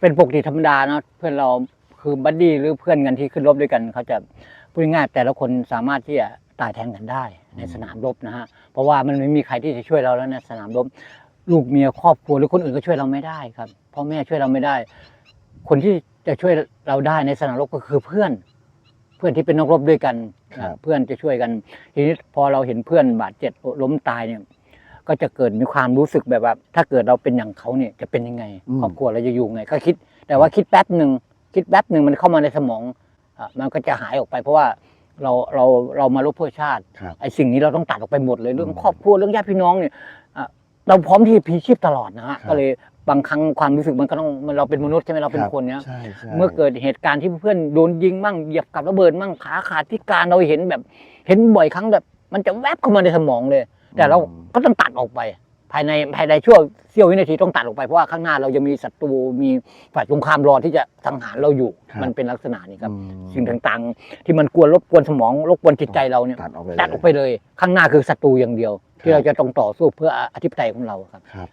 เป็นปกติธรรมดาเนาะเพื่อนเราคือบัดดี้หรือเพื่อนกันที่ขึ้นรบด้วยกันเขาจะพูดง่ายๆแต่ละคนสามารถที่จะตายแทนกันได้ในสนามรบนะฮะเพราะว่ามันไม่มีใครที่จะช่วยเราแล้วในสนามรบลูกเมียครอบครัวหรือคนอื่นก็ช่วยเราไม่ได้ครับพ่อแม่ช่วยเราไม่ได้ คนที่จะช่วยเราได้ในสนามรบก็คือเพื่อน เพื่อนที่เป็นนักรบด้วยกันครับเพื่อนจะช่วยกัน ทีนี้พอเราเห็นเพื่อนบาดเจ็บล้มตายเนี่ย ก็จะเกิดมีความรู้สึกแบบว่า ถ้าเกิดเราเป็นอย่างเขาเนี่ยจะเป็นยังไงอืมครอบครัวเราจะอยู่ไง ก็คิด แต่ว่าคิดแป๊บหนึ่งคิดแป๊บหนึ่งมันเข้ามาในสมองอะมันก็จะหายออกไป เพราะว่าเราเราเรามารบเพื่อชาติครับไอ้สิ่งนี้เราต้องตัดออกไปหมดเลยเรื่องอืมครอบครัวเรื่องญาติพี่น้องเนี่ยอะเราพร้อมที่จะพลีชีพตลอดนะฮะครับ ก็เลยบางครั้งความรู้สึกมันก็ต้องมันเราเป็นมนุษย์ใช่ไหมเราเป็นรับคนเนี้ยใช่ใช่เมื่อเกิดเหตุการณ์ที่เพื่อนโดนยิงมั่งเหยียบกับระเบิดมั่งขาขาดที่การเราเห็นแบบ เห็นบ่อยครั้งแบบ มันจะแวบเข้ามาในสมองเลย แต่เราก็ต้องตัดออกไป ภายในภายในช่วงเสี้ยววินาทีต้องตัดออกไปเพราะว่าข้างหน้าเรายังมีศัตรูมีฝ่ายสงครามรอที่จะสังหารเราอยู่ครับมันเป็นลักษณะนี้ครับอืมสิ่งต่างๆ ที่มันกวนรบกวนสมองรบกวนจิตใจเราเนี่ยตัดออกไปตัดออกไปเลย ข้างหน้าคือศัตรูอย่างเดียว ที่เราจะต้องต่อสู้เพื่ออธิปไตยของเราครับครับ